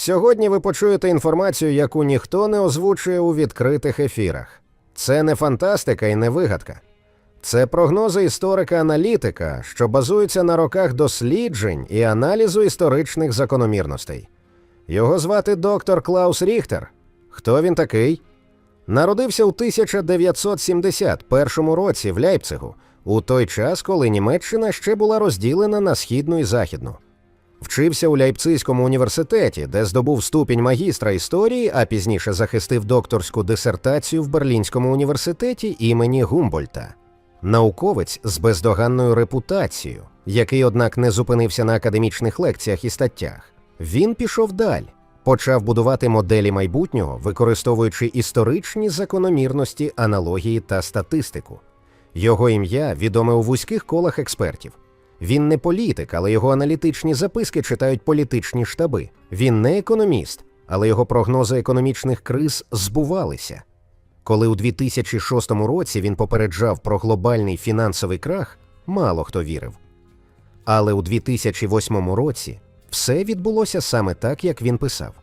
Сьогодні ви почуєте інформацію, яку ніхто не озвучує у відкритих ефірах. Це не фантастика і не вигадка. Це прогнози історика-аналітика, що базуються на роках досліджень і аналізу історичних закономірностей. Його звати доктор Клаус Ріхтер. Хто він такий? Народився у 1971 році в Ляйпцигу, у той час, коли Німеччина ще була розділена на східну і західну. Вчився у Ляйпцизькому університеті, де здобув ступінь магістра історії, а пізніше захистив докторську дисертацію в Берлінському університеті імені Гумбольта. Науковець з бездоганною репутацією, який, однак, не зупинився на академічних лекціях і статтях. Він пішов далі, почав будувати моделі майбутнього, використовуючи історичні закономірності, аналогії та статистику. Його ім'я відоме у вузьких колах експертів. Він не політик, але його аналітичні записки читають політичні штаби. Він не економіст, але його прогнози економічних криз збувалися. Коли у 2006 році він попереджав про глобальний фінансовий крах, мало хто вірив. Але у 2008 році все відбулося саме так, як він писав.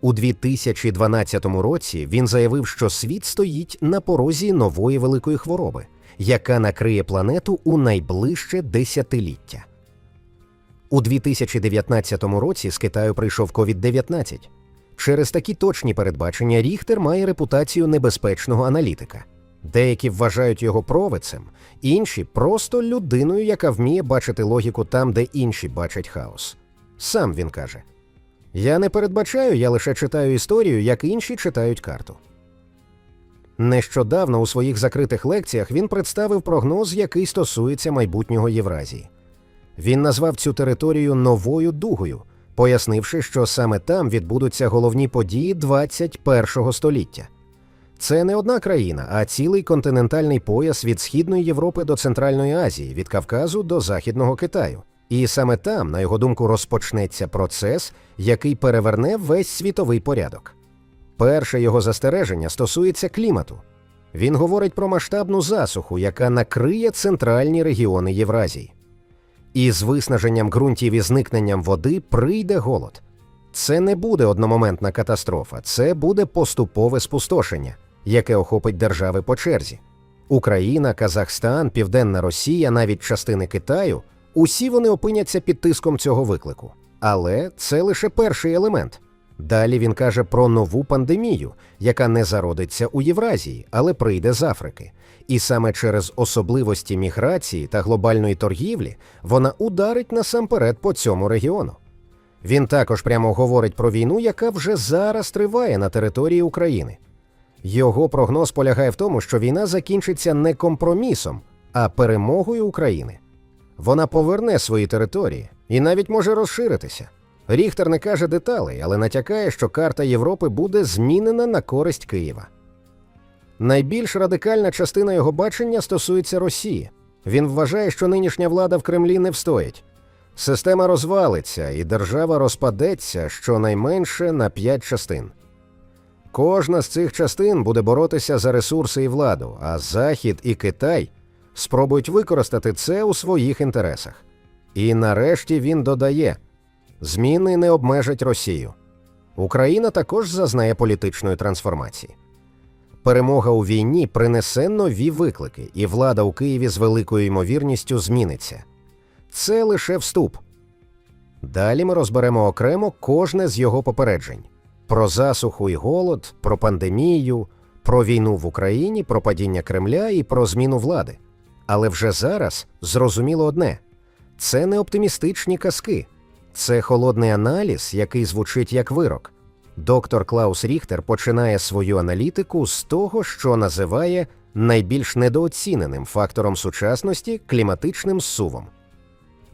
У 2012 році він заявив, що світ стоїть на порозі нової великої хвороби, яка накриє планету у найближче десятиліття. У 2019 році з Китаю прийшов COVID-19. Через такі точні передбачення Ріхтер має репутацію небезпечного аналітика. Деякі вважають його провидцем, інші просто людиною, яка вміє бачити логіку там, де інші бачать хаос. Сам він каже: Я не передбачаю, я лише читаю історію, як інші читають карту. Нещодавно у своїх закритих лекціях він представив прогноз, який стосується майбутнього Євразії. Він назвав цю територію новою дугою, пояснивши, що саме там відбудуться головні події 21 століття. Це не одна країна, а цілий континентальний пояс від Східної Європи до Центральної Азії, від Кавказу до Західного Китаю. І саме там, на його думку, розпочнеться процес, який переверне весь світовий порядок. Перше його застереження стосується клімату. Він говорить про масштабну засуху, яка накриє центральні регіони Євразії. І з виснаженням ґрунтів і зникненням води прийде голод. Це не буде одномоментна катастрофа, це буде поступове спустошення, яке охопить держави по черзі. Україна, Казахстан, Південна Росія, навіть частини Китаю усі вони опиняться під тиском цього виклику. Але це лише перший елемент. Далі він каже про нову пандемію, яка не зародиться у Євразії, але прийде з Африки. І саме через особливості міграції та глобальної торгівлі вона ударить насамперед по цьому регіону. Він також прямо говорить про війну, яка вже зараз триває на території України. Його прогноз полягає в тому, що війна закінчиться не компромісом, а перемогою України. Вона поверне свої території і навіть може розширитися. Ріхтер не каже деталей, але натякає, що карта Європи буде змінена на користь Києва. Найбільш радикальна частина його бачення стосується Росії. Він вважає, що нинішня влада в Кремлі не встоїть. Система розвалиться і держава розпадеться щонайменше на п'ять частин. Кожна з цих частин буде боротися за ресурси і владу, а Захід і Китай спробують використати це у своїх інтересах. І нарешті він додає: зміни не обмежать Росію. Україна також зазнає політичної трансформації. Перемога у війні принесе нові виклики, і влада у Києві з великою ймовірністю зміниться. Це лише вступ. Далі ми розберемо окремо кожне з його попереджень: про засуху і голод, про пандемію, про війну в Україні, про падіння Кремля і про зміну влади. Але вже зараз зрозуміло одне: це не оптимістичні казки, це холодний аналіз, який звучить як вирок. Доктор Клаус Ріхтер починає свою аналітику з того, що називає найбільш недооціненим фактором сучасності кліматичним зсувом.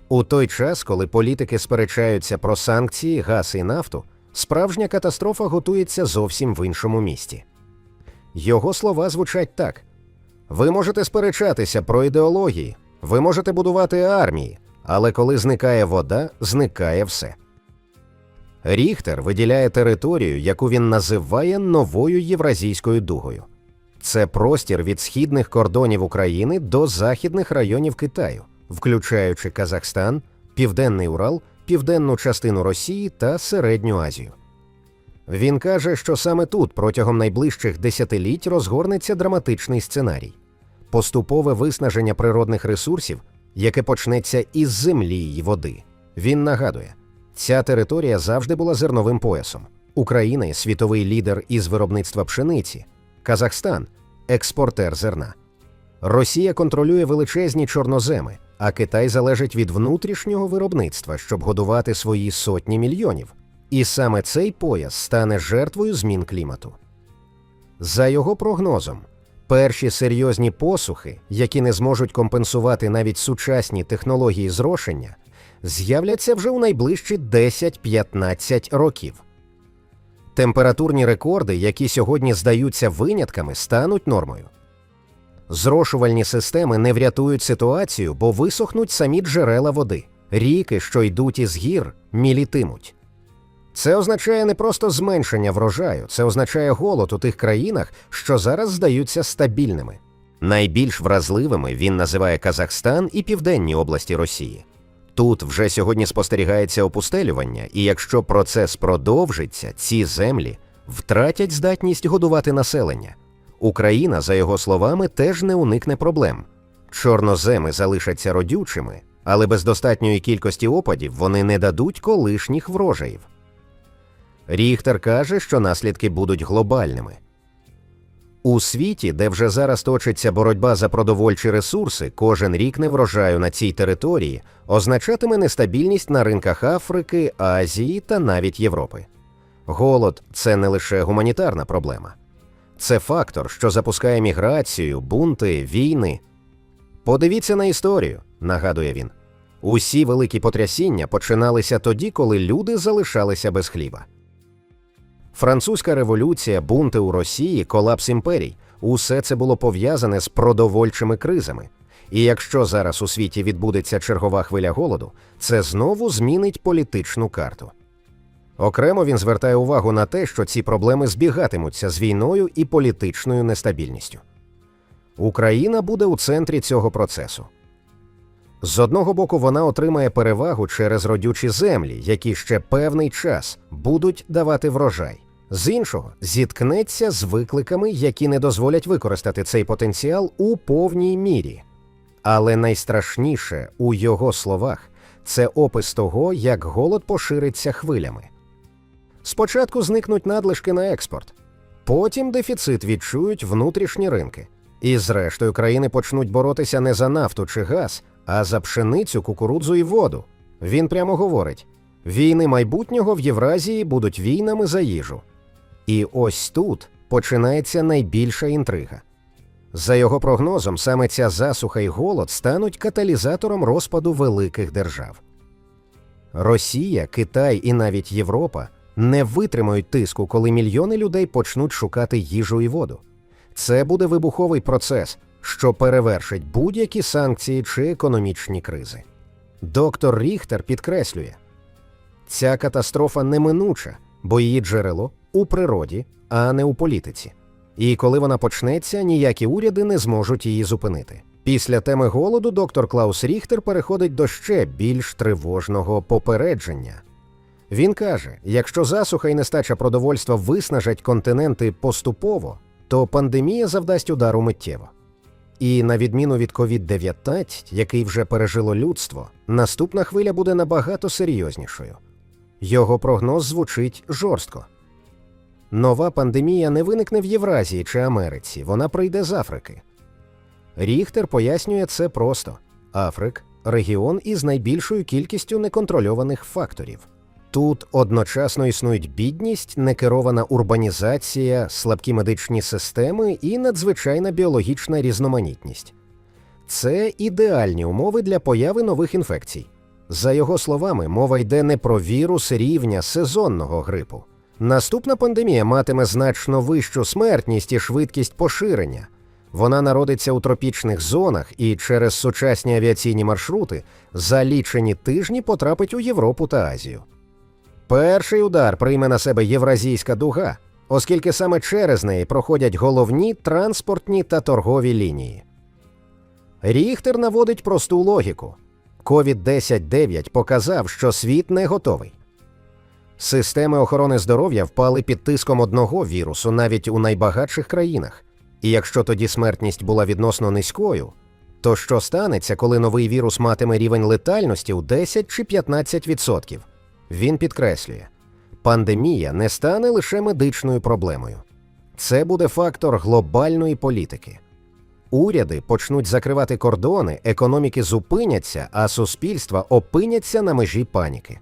У той час, коли політики сперечаються про санкції, газ і нафту, справжня катастрофа готується зовсім в іншому місті. Його слова звучать так: ви можете сперечатися про ідеології, ви можете будувати армії, але коли зникає вода, зникає все. Ріхтер виділяє територію, яку він називає новою євразійською дугою. Це простір від східних кордонів України до західних районів Китаю, включаючи Казахстан, Південний Урал, південну частину Росії та Середню Азію. Він каже, що саме тут протягом найближчих десятиліть розгорнеться драматичний сценарій поступове виснаження природних ресурсів, яке почнеться із землі й води. Він нагадує, ця територія завжди була зерновим поясом. Україна світовий лідер із виробництва пшениці, Казахстан експортер зерна. Росія контролює величезні чорноземи, а Китай залежить від внутрішнього виробництва, щоб годувати свої сотні мільйонів. І саме цей пояс стане жертвою змін клімату. За його прогнозом, перші серйозні посухи, які не зможуть компенсувати навіть сучасні технології зрошення, з'являться вже у найближчі 10-15 років. Температурні рекорди, які сьогодні здаються винятками, стануть нормою. Зрошувальні системи не врятують ситуацію, бо висохнуть самі джерела води. Ріки, що йдуть із гір, мілітимуть. Це означає не просто зменшення врожаю, це означає голод у тих країнах, що зараз здаються стабільними. Найбільш вразливими він називає Казахстан і південні області Росії. Тут вже сьогодні спостерігається опустелювання, і якщо процес продовжиться, ці землі втратять здатність годувати населення. Україна, за його словами, теж не уникне проблем. Чорноземи залишаться родючими, але без достатньої кількості опадів вони не дадуть колишніх врожаїв. Ріхтер каже, що наслідки будуть глобальними. У світі, де вже зараз точиться боротьба за продовольчі ресурси, кожен рік неврожаю на цій території означатиме нестабільність на ринках Африки, Азії та навіть Європи. Голод це не лише гуманітарна проблема, це фактор, що запускає міграцію, бунти, війни. Подивіться на історію, нагадує він. Усі великі потрясіння починалися тоді, коли люди залишалися без хліба. Французька революція, бунти у Росії, колапс імперій усе це було пов'язане з продовольчими кризами. І якщо зараз у світі відбудеться чергова хвиля голоду, це знову змінить політичну карту. Окремо він звертає увагу на те, що ці проблеми збігатимуться з війною і політичною нестабільністю. Україна буде у центрі цього процесу. З одного боку, вона отримає перевагу через родючі землі, які ще певний час будуть давати врожай. З іншого, зіткнеться з викликами, які не дозволять використати цей потенціал у повній мірі. Але найстрашніше у його словах це опис того, як голод пошириться хвилями. Спочатку зникнуть надлишки на експорт, потім дефіцит відчують внутрішні ринки, і зрештою країни почнуть боротися не за нафту чи газ, а за пшеницю, кукурудзу і воду. Він прямо говорить: війни майбутнього в Євразії будуть війнами за їжу. І ось тут починається найбільша інтрига. За його прогнозом, саме ця засуха і голод стануть каталізатором розпаду великих держав. Росія, Китай і навіть Європа не витримають тиску, коли мільйони людей почнуть шукати їжу і воду. Це буде вибуховий процес, що перевершить будь-які санкції чи економічні кризи. Доктор Ріхтер підкреслює, ця катастрофа неминуча, бо її джерело у природі, а не у політиці. І коли вона почнеться, ніякі уряди не зможуть її зупинити. Після теми голоду доктор Клаус Ріхтер переходить до ще більш тривожного попередження. Він каже: якщо засуха і нестача продовольства виснажать континенти поступово, то пандемія завдасть удару миттєво. І на відміну від COVID-19, який вже пережило людство, наступна хвиля буде набагато серйознішою. Його прогноз звучить жорстко. Нова пандемія не виникне в Євразії чи Америці, вона прийде з Африки. Ріхтер пояснює це просто: Африк регіон із найбільшою кількістю неконтрольованих факторів. Тут одночасно існують бідність, некерована урбанізація, слабкі медичні системи і надзвичайна біологічна різноманітність. Це ідеальні умови для появи нових інфекцій. За його словами, мова йде не про вірус рівня сезонного грипу. Наступна пандемія матиме значно вищу смертність і швидкість поширення. Вона народиться у тропічних зонах і через сучасні авіаційні маршрути за лічені тижні потрапить у Європу та Азію. Перший удар прийме на себе Євразійська дуга, оскільки саме через неї проходять головні транспортні та торгові лінії. Ріхтер наводить просту логіку: COVID-10-9 показав, що світ не готовий. Системи охорони здоров'я впали під тиском одного вірусу навіть у найбагатших країнах. І якщо тоді смертність була відносно низькою, то що станеться, коли новий вірус матиме рівень летальності у 10 чи 15%? Він підкреслює, пандемія не стане лише медичною проблемою. Це буде фактор глобальної політики. Уряди почнуть закривати кордони, економіки зупиняться, а суспільства опиняться на межі паніки.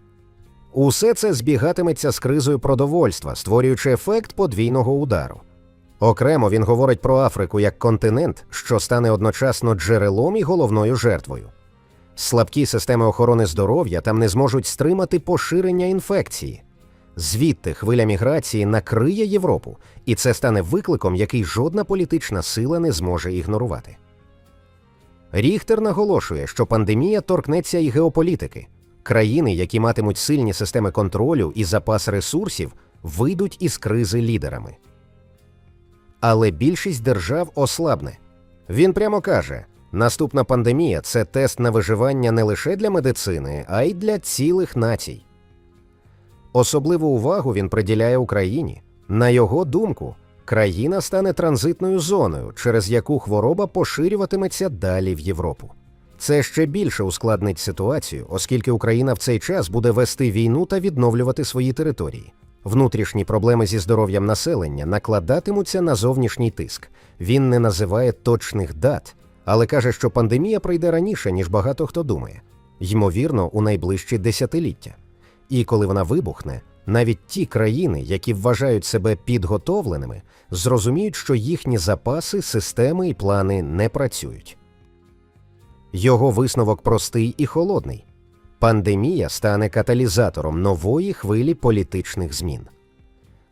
Усе це збігатиметься з кризою продовольства, створюючи ефект подвійного удару. Окремо він говорить про Африку як континент, що стане одночасно джерелом і головною жертвою. Слабкі системи охорони здоров'я там не зможуть стримати поширення інфекції. Звідти хвиля міграції накриє Європу, і це стане викликом, який жодна політична сила не зможе ігнорувати. Ріхтер наголошує, що пандемія торкнеться і геополітики. Країни, які матимуть сильні системи контролю і запас ресурсів, вийдуть із кризи лідерами. Але більшість держав ослабне. Він прямо каже: наступна пандемія це тест на виживання не лише для медицини, а й для цілих націй. Особливу увагу він приділяє Україні. На його думку, країна стане транзитною зоною, через яку хвороба поширюватиметься далі в Європу. Це ще більше ускладнить ситуацію, оскільки Україна в цей час буде вести війну та відновлювати свої території. Внутрішні проблеми зі здоров'ям населення накладатимуться на зовнішній тиск. Він не називає точних дат, але каже, що пандемія прийде раніше, ніж багато хто думає, ймовірно, у найближчі десятиліття. І коли вона вибухне, навіть ті країни, які вважають себе підготовленими, зрозуміють, що їхні запаси, системи і плани не працюють. Його висновок простий і холодний. Пандемія стане каталізатором нової хвилі політичних змін.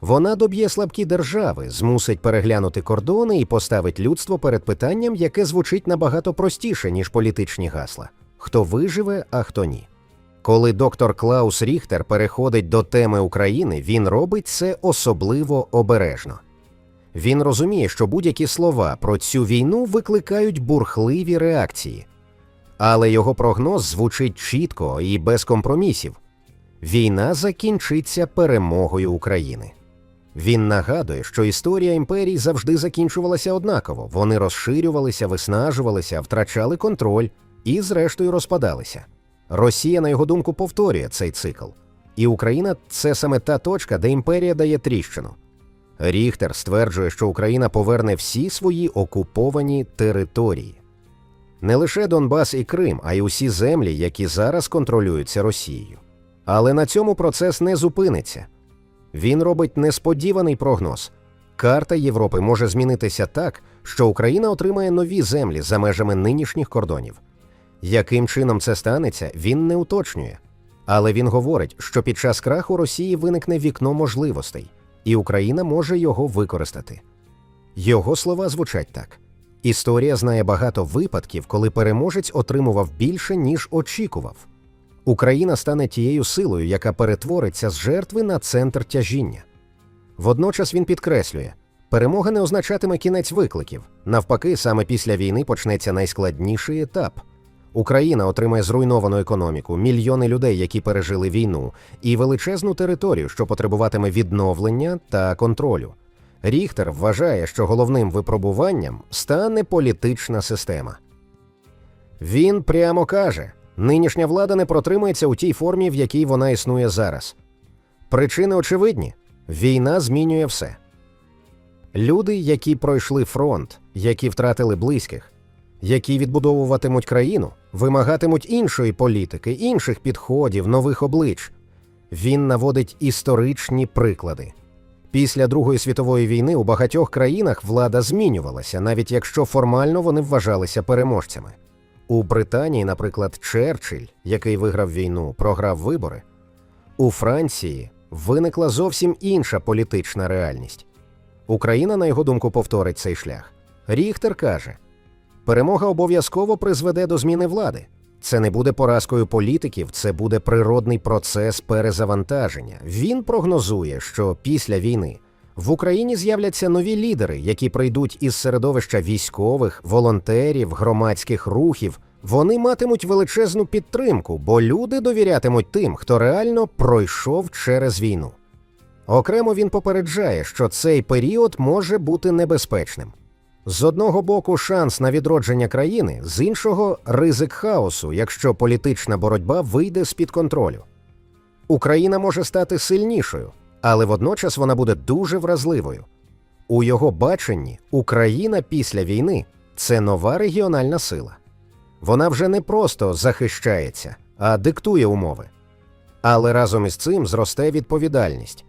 Вона доб'є слабкі держави, змусить переглянути кордони і поставить людство перед питанням, яке звучить набагато простіше, ніж політичні гасла: хто виживе, а хто ні. Коли доктор Клаус Ріхтер переходить до теми України, він робить це особливо обережно. Він розуміє, що будь-які слова про цю війну викликають бурхливі реакції. Але його прогноз звучить чітко і без компромісів. Війна закінчиться перемогою України. Він нагадує, що історія імперій завжди закінчувалася однаково. Вони розширювалися, виснажувалися, втрачали контроль і, зрештою, розпадалися. Росія, на його думку, повторює цей цикл. І Україна це саме та точка, де імперія дає тріщину. Ріхтер стверджує, що Україна поверне всі свої окуповані території. Не лише Донбас і Крим, а й усі землі, які зараз контролюються Росією. Але на цьому процес не зупиниться. Він робить несподіваний прогноз. Карта Європи може змінитися так, що Україна отримає нові землі за межами нинішніх кордонів. Яким чином це станеться, він не уточнює. Але він говорить, що під час краху Росії виникне вікно можливостей, і Україна може його використати. Його слова звучать так. Історія знає багато випадків, коли переможець отримував більше, ніж очікував. Україна стане тією силою, яка перетвориться з жертви на центр тяжіння. Водночас він підкреслює, перемога не означатиме кінець викликів. Навпаки, саме після війни почнеться найскладніший етап. Україна отримає зруйновану економіку, мільйони людей, які пережили війну, і величезну територію, що потребуватиме відновлення та контролю. Ріхтер вважає, що головним випробуванням стане політична система. Він прямо каже: нинішня влада не протримається у тій формі, в якій вона існує зараз. Причини очевидні: війна змінює все. Люди, які пройшли фронт, які втратили близьких, які відбудовуватимуть країну, вимагатимуть іншої політики, інших підходів, нових облич. Він наводить історичні приклади. Після Другої світової війни у багатьох країнах влада змінювалася, навіть якщо формально вони вважалися переможцями. У Британії, наприклад, Черчилль, який виграв війну, програв вибори. У Франції виникла зовсім інша політична реальність. Україна, на його думку, повторить цей шлях. Ріхтер каже: перемога обов'язково призведе до зміни влади. Це не буде поразкою політиків, це буде природний процес перезавантаження. Він прогнозує, що після війни в Україні з'являться нові лідери, які прийдуть із середовища військових, волонтерів, громадських рухів, вони матимуть величезну підтримку, бо люди довірятимуть тим, хто реально пройшов через війну. Окремо він попереджає, що цей період може бути небезпечним. З одного боку, шанс на відродження країни, з іншого ризик хаосу, якщо політична боротьба вийде з під контролю. Україна може стати сильнішою, але водночас вона буде дуже вразливою. У його баченні Україна після війни це нова регіональна сила. Вона вже не просто захищається, а диктує умови. Але разом із цим зросте відповідальність.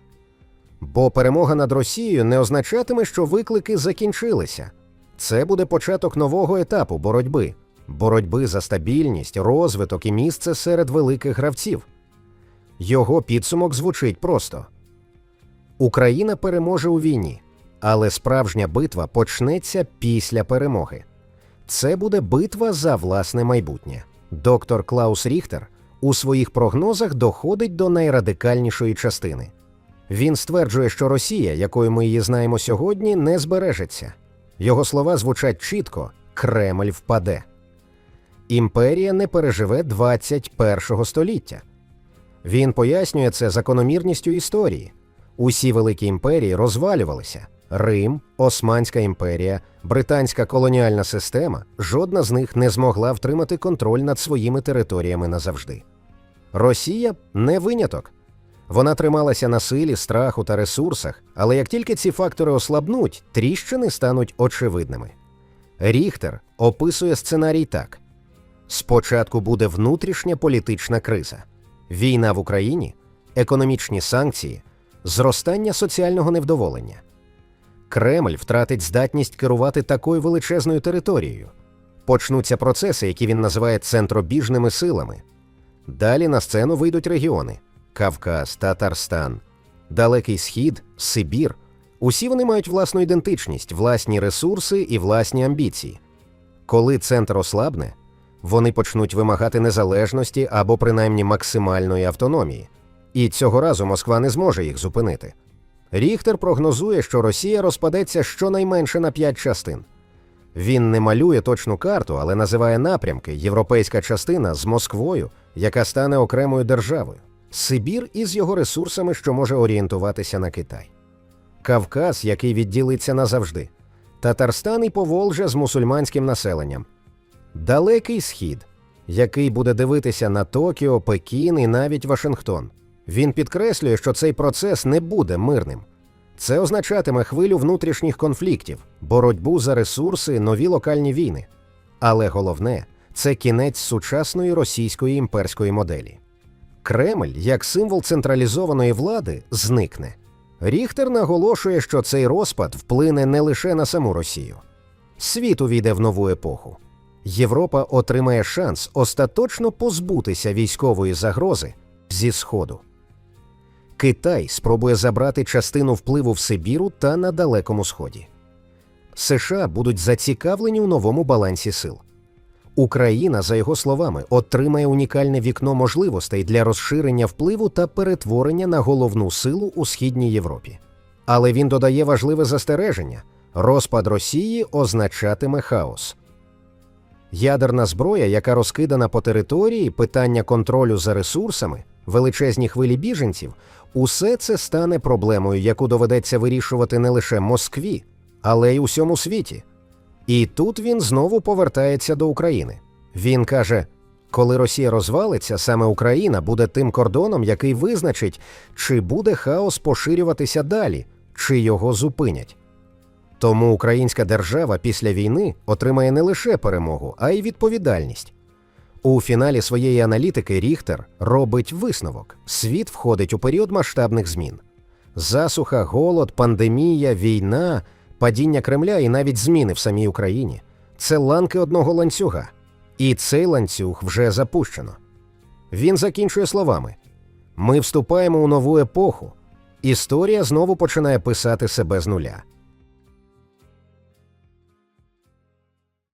Бо перемога над Росією не означатиме, що виклики закінчилися. Це буде початок нового етапу боротьби боротьби за стабільність, розвиток і місце серед великих гравців. Його підсумок звучить просто: Україна переможе у війні, але справжня битва почнеться після перемоги. Це буде битва за власне майбутнє. Доктор Клаус Ріхтер у своїх прогнозах доходить до найрадикальнішої частини. Він стверджує, що Росія, якою ми її знаємо сьогодні, не збережеться. Його слова звучать чітко: Кремль впаде. Імперія не переживе 21 століття. Він пояснює це закономірністю історії. Усі великі імперії розвалювалися: Рим, Османська імперія, британська колоніальна система жодна з них не змогла втримати контроль над своїми територіями назавжди. Росія не виняток. Вона трималася на силі, страху та ресурсах, але як тільки ці фактори ослабнуть, тріщини стануть очевидними. Ріхтер описує сценарій так: спочатку буде внутрішня політична криза, війна в Україні, економічні санкції, зростання соціального невдоволення. Кремль втратить здатність керувати такою величезною територією. Почнуться процеси, які він називає центробіжними силами. Далі на сцену вийдуть регіони. Кавказ, Татарстан, Далекий Схід, Сибір. Усі вони мають власну ідентичність, власні ресурси і власні амбіції. Коли центр ослабне, вони почнуть вимагати незалежності або принаймні максимальної автономії. І цього разу Москва не зможе їх зупинити. Ріхтер прогнозує, що Росія розпадеться щонайменше на п'ять частин. Він не малює точну карту, але називає напрямки європейська частина з Москвою, яка стане окремою державою. Сибір із його ресурсами, що може орієнтуватися на Китай, Кавказ, який відділиться назавжди, Татарстан і Поволжя з мусульманським населенням, Далекий Схід, який буде дивитися на Токіо, Пекін і навіть Вашингтон. Він підкреслює, що цей процес не буде мирним. Це означатиме хвилю внутрішніх конфліктів, боротьбу за ресурси, нові локальні війни. Але головне це кінець сучасної російської імперської моделі. Кремль, як символ централізованої влади, зникне. Ріхтер наголошує, що цей розпад вплине не лише на саму Росію. Світ увійде в нову епоху. Європа отримає шанс остаточно позбутися військової загрози зі Сходу. Китай спробує забрати частину впливу в Сибіру та на Далекому Сході. США будуть зацікавлені у новому балансі сил. Україна, за його словами, отримає унікальне вікно можливостей для розширення впливу та перетворення на головну силу у східній Європі. Але він додає важливе застереження: розпад Росії означатиме хаос. Ядерна зброя, яка розкидана по території, питання контролю за ресурсами, величезні хвилі біженців, усе це стане проблемою, яку доведеться вирішувати не лише Москві, але й усьому світі. І тут він знову повертається до України. Він каже: коли Росія розвалиться, саме Україна буде тим кордоном, який визначить, чи буде хаос поширюватися далі, чи його зупинять. Тому українська держава після війни отримає не лише перемогу, а й відповідальність. У фіналі своєї аналітики Ріхтер робить висновок: світ входить у період масштабних змін. Засуха, голод, пандемія, війна, падіння Кремля і навіть зміни в самій Україні це ланки одного ланцюга. І цей ланцюг вже запущено. Він закінчує словами: ми вступаємо у нову епоху. Історія знову починає писати себе з нуля.